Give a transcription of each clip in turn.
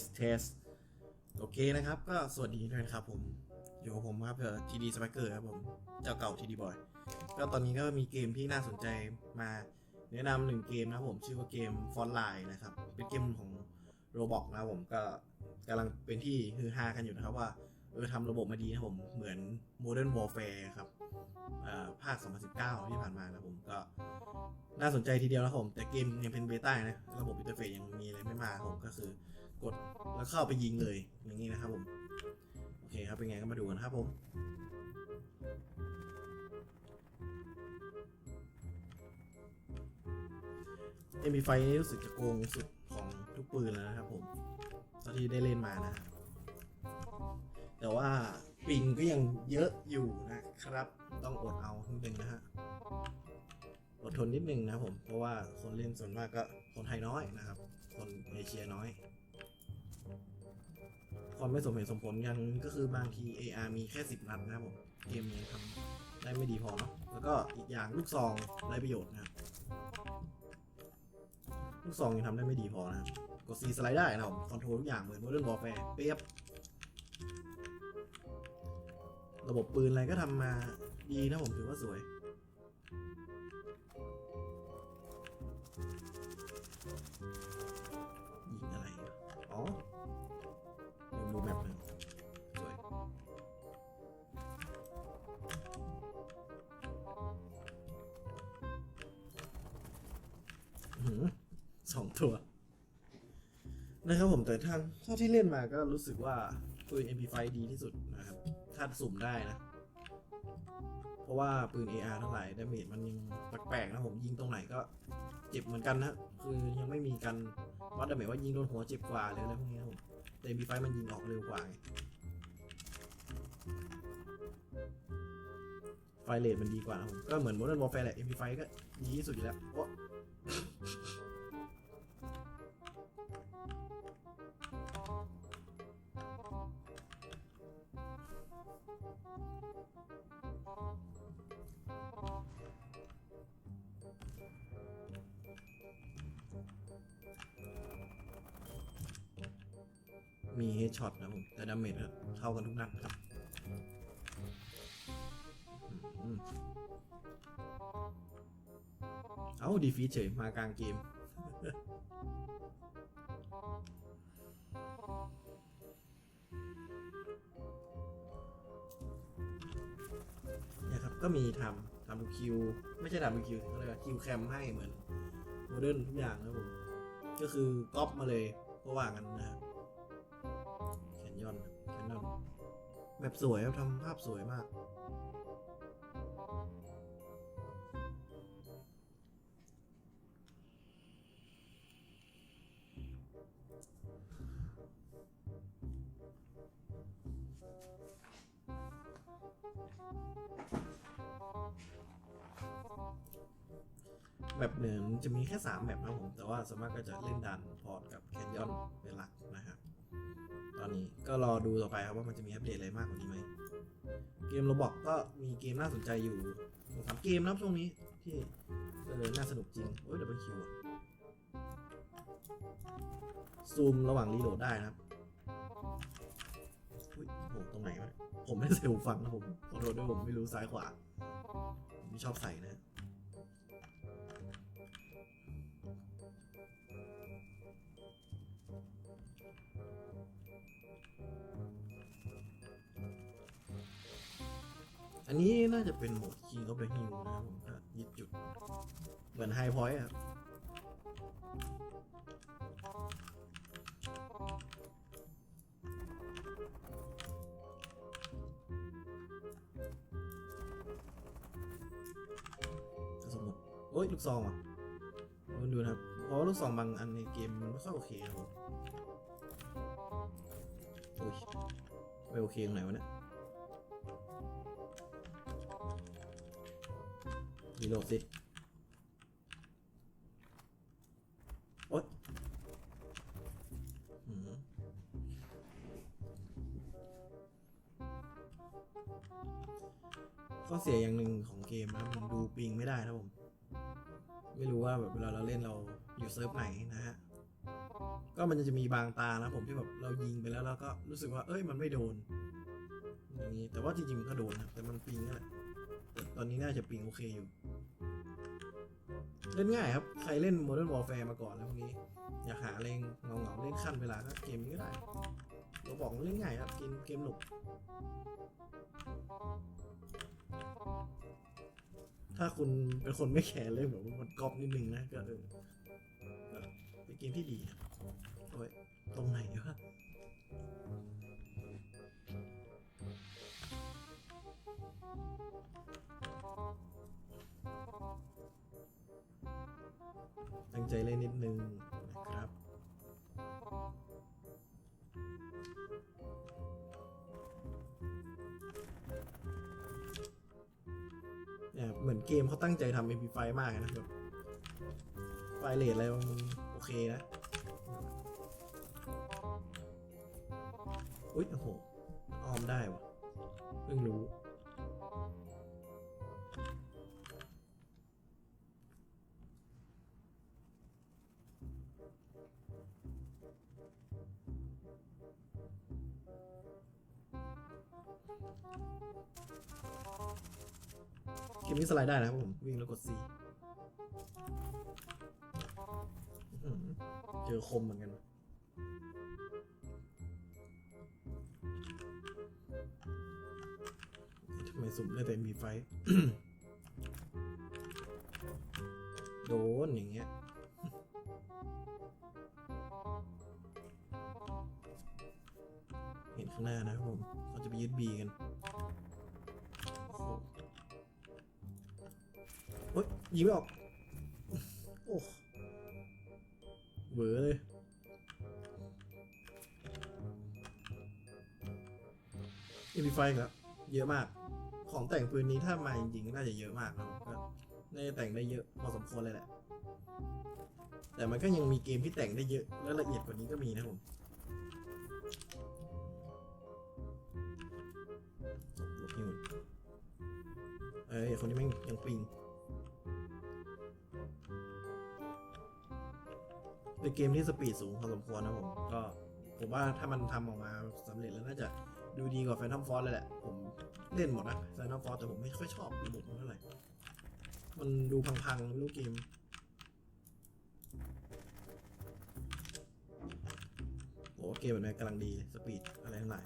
สเทสโอเคนะครับ ก็สวัสดีด้วยนะครับผมอยู่กับผมครับเอ่อทีดีสปเกอร์ครับผม เจ้าเก่าทีดีบอยก็ตอนนี้ก็มีเกมที่น่าสนใจมาแนะนำหนึ่งเกมนะครับผม ชื่อว่าเกมฟอนไลน์นะครับ เป็นเกมของโรบอกนะผมก็กำลังเป็นที่ฮือฮากันอยู่นะครับว่า เออทำระบบมาดีนะผม เหมือน Modern Warfare ครับเอ่อภาค 2019 ที่ผ่านมานะผมก็น่าสนใจทีเดียวนะผม แต่เกมยังเป็นเบต้านะ ระบบอินเทอร์เฟซยังมีอะไรไม่มาผมก็คือ กดแล้วเข้าไปยิงเลยอย่างนี้นะครับผมโอเคครับเป็นไงก็มาดูกันครับผมเอ็มบีไฟนี่รู้สึกจะโกงสุดของทุกปืนแล้วนะครับผมตอนที่ได้เล่นมานะแต่ว่าปิงก็ยังเยอะอยู่นะครับ ต้องอดเอานิดนึงนะฮะอดทนนิดนึงนะครับผม เพราะว่าคนเล่นส่วนมากก็คนไทยน้อยนะครับ คนเอเชียน้อย ความไม่สมเหตุสมผลกันก็คือบางที AR มีแค่ 10 นัดนะครับผมเกมยังทำได้ไม่ดีพอเนาะแล้วก็อีกอย่างลูกซองไร้ประโยชน์นะครับลูกซองยังทำได้ไม่ดีพอนะครับกด C สไลด์ได้นะครับผมคอนโทรลทุกอย่างเหมือน Modern Warfare เปียบระบบปืนอะไรก็ทำมาดีนะผมถือว่าสวยยิงอะไรอะอ๋ สองตัว นะครับผมแต่ท่านเท่าที่เล่นมาก็รู้สึกว่าปืน MP5 ดีที่สุดนะครับ ถ้าสุ่มได้นะ เพราะว่าปืน AR ทั้งหลายดาเมจมันยังแปลกๆนะผมยิงตรงไหนก็เจ็บเหมือนกันนะ คือยังไม่มีการวัดดาเมจว่ายิงโดนหัวเจ็บกว่าหรืออะไรพวกนี้นะผมแต่ MP5 มันยิงออกเร็วกว่าไงไฟเรทมันดีกว่านะผมก็เหมือน Modern Warfare แหละ MP5 ก็ดีที่สุดอยู่แล้ว มีเฮดช็อตนะผม แต่ดาเมจเท่ากันทุกนัดครับเอาดีฟีเฉยมากลางเกม เนี่ยครับ ก็มีทำทำคิว ไม่ใช่ทำคิวอะไรคิวแคมให้เหมือนโมเดิร์นทุกอย่างนะผม ก็คือก๊อปมาเลยเพราะว่างั้นนะครับ แคนยอนแบบสวยครับทำภาพสวยมาก แบบหนึ่งจะมีแค่ 3 แบบนะผม แต่ว่าส่วนมากก็จะเล่นดันพอร์ตกับแคนยอนเป็นหลักนะครับ ตอนนี้ก็รอดูต่อไปครับว่ามันจะมีอัปเดตอะไรมากกว่านี้ไหมเกมโรบอกก็มีเกมน่าสนใจอยู่สองสามเกมนะครับช่วงนี้ที่เออน่าสนุกจริงโอ้ยดับเบิลคิวซูมระหว่างรีโหลดได้นะครับอุ้ยโหตรงไหนวะผมไม่ใส่หูฟังนะผมขอโทษด้วยผมไม่รู้ซ้ายขวา ผมไม่ชอบใส่นะ อันนี้น่าจะเป็นโหมด King of the Hill นะครับผมก็ยึดจุด เหมือน High Point อะครับกระสุนหมดโอ้ย ลูกซองอะมันดูนะครับเพราะลูกซองบางอันในเกมมันไม่ค่อยโอเคครับผมโอ้ย ไม่โอเคตรงไหนวะเนี่ย รีโหลดสิโอ๊ยข้อเสียอย่างหนึ่งของเกมนะมันดูปิงไม่ได้นะผม ไม่รู้ว่าแบบเวลาเราเล่นเราอยู่เซิร์ฟไหนนะฮะ ก็มันจะมีบางตานะผมที่แบบเรายิงไปแล้วเราก็รู้สึกว่า เอ้ยมันไม่โดน อย่างนี้แต่ว่าจริงๆมันก็โดนนะแต่มันปิงนั่นแหละ ตอนนี้น่าจะปิงโอเคอยู่ เล่นง่ายครับ ใครเล่น Modern Warfare มาก่อนแล้วพวกนี้ อยากหาเล่งเงาเงาๆเล่นขั้นเวลาก็เกมนี้ก็ได้เราบอกเล่นง่ายครับ เกมเกมหนุกถ้าคุณเป็นคนไม่แคร์เรื่องแบบว่ามันกรอบนิดนึงนะก็เออเป็นเกมที่ดีโอ้ยตรงไหนวะ ตั้งใจเล่นนิดนึงนะครับเนี่ยเหมือนเกมเขาตั้งใจทำ MP5 มากนะแบบไฟเลทอะไรมันโอเคนะ อุ๊ย โอ้โห ออมได้วะเพิ่งรู้ เกมนี้สไลด์ได้นะครับผม วิ่งแล้วกด C เจอคมเหมือนกันทำไมสุ่มได้แต่มีไฟ โดนอย่างเงี้ยเห็นข้างหน้านะครับผมเขาจะไปยึดบีกัน ยิงไม่ออก โอ้เวอเลย เอ็มพีไฟครับเยอะมาก ของแต่งปืนนี้ถ้ามาจริงๆน่าจะเยอะมากนะครับก็น่าจะแต่งได้เยอะพอสมควรเลยแหละ แต่มันก็ยังมีเกมที่แต่งได้เยอะ และละเอียดกว่านี้ก็มีนะผมลบนี่หมดเอ้ยคนนี้แม่งยังปิง เป็นเกมที่สปีดสูงพอสมควรนะผม ก็ผมว่าถ้ามันทำออกมาสำเร็จแล้วน่าจะดูดีกว่า Phantom Force เลยแหละ ผมเล่นหมดนะ Phantom Force แต่ผมไม่ค่อยชอบระบบมันเท่าไหร่ มันดูพังๆไม่รู้เกมโอ้เกมแบบนี้กำลังดีสปีดอะไรทั้งหลาย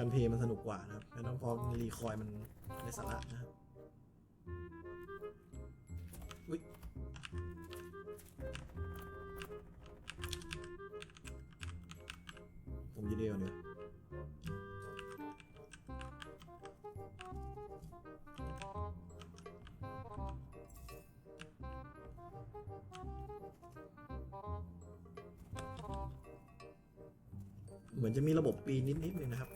การเพย์มันสนุกกว่านะครับแพนทอมฟอร์มรีคอยมันในสาระนะครับอุ๊ยผมยืดเดียวเนี่ยเหมือนจะมีระบบปีนนิดๆนึงนะครับ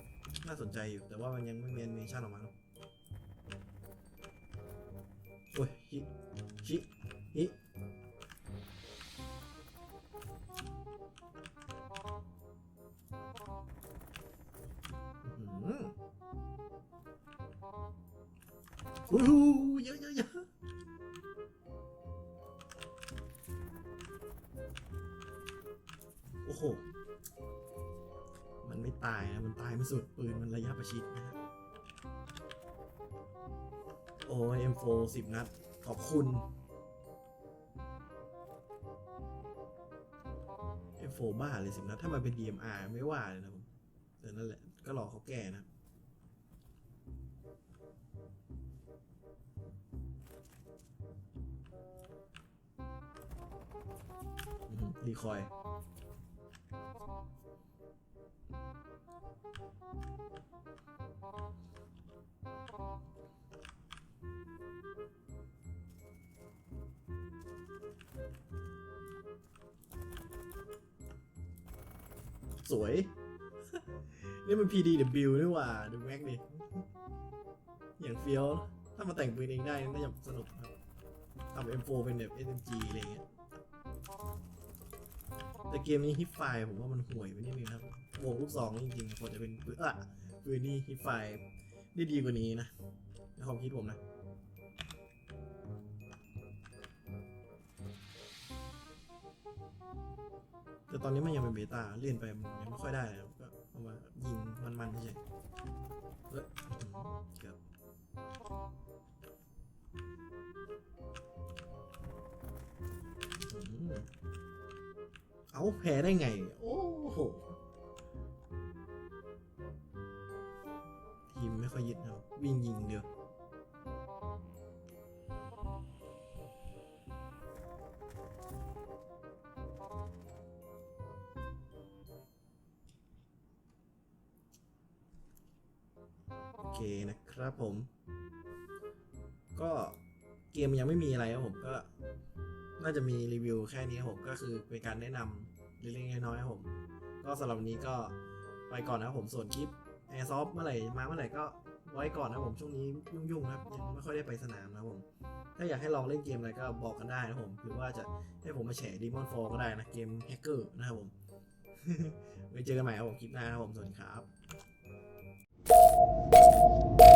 าสนใจอยู่ แต่ว่ามันยังไม่มีแอนิเมชันออกมาเนอะโอ้ยฮิฮิฮิอืมอู้หูเยอะเยอะเยอะโอ้โห มันไม่ตายนะมันตายไม่สุดปืนมันระยะประชิดนะฮะโอ้ย M4 สิบนัด ขอบคุณ M4 บ้าเลยสิบนัด ถ้ามันเป็น DMR ไม่ว่าเลยนะผมแต่นั่นแหละ ก็รอเขาแก้นะรีคอย สวย นี่มัน PDW นี่หว่า ดูแม็กดิ อย่างเฟี้ยว ถ้ามาแต่งปืนเองได้น่าจะสนุกครับทำ M4 เป็นแบบ SMG อะไรเงี้ย แต่เกมนี้ฮิปไฟล์ผมว่ามันห่วยไปนิดนึงครับวงลูกซองจริงๆควรจะเป็นปืนอะปืนนี่ฮิปไฟล์ได้ดีกว่านี้นะในความคิดผมนะ แต่ตอนนี้มันยังเป็นเบต้าเล่นไปมันยังไม่ค่อยได้เลยครับก็เอามายิงมันๆเฉยเอ้ยอื้อหือเกือบเอาแพ้ได้ไง โอ้โหทีมไม่ค่อยยึดนะวิ่งยิงเดียว โอเคนะครับผม ก็เกมยังไม่มีอะไรครับผมก็ น่าจะมีรีวิวแค่นี้ครับผมก็คือเป็นการแนะนำเล็กๆน้อยๆครับผม ก็สำหรับวันนี้ก็ไปก่อนนะครับผมส่วนคลิป Airsoft เมื่อไหร่มาเมื่อไหร่ก็ไว้ก่อนนะผมช่วงนี้ยุ่งๆนะครับยังไม่ค่อยได้ไปสนามนะผม ถ้าอยากให้ลองเล่นเกมอะไรก็บอกกันได้นะผม หรือว่าจะให้ผมมาแฉ Demon Fall ก็ได้นะเกมแฮกเกอร์นะครับผมไว้เจอกันใหม่ครับผมคลิปหน้านะครับผมสวัสดีครับ you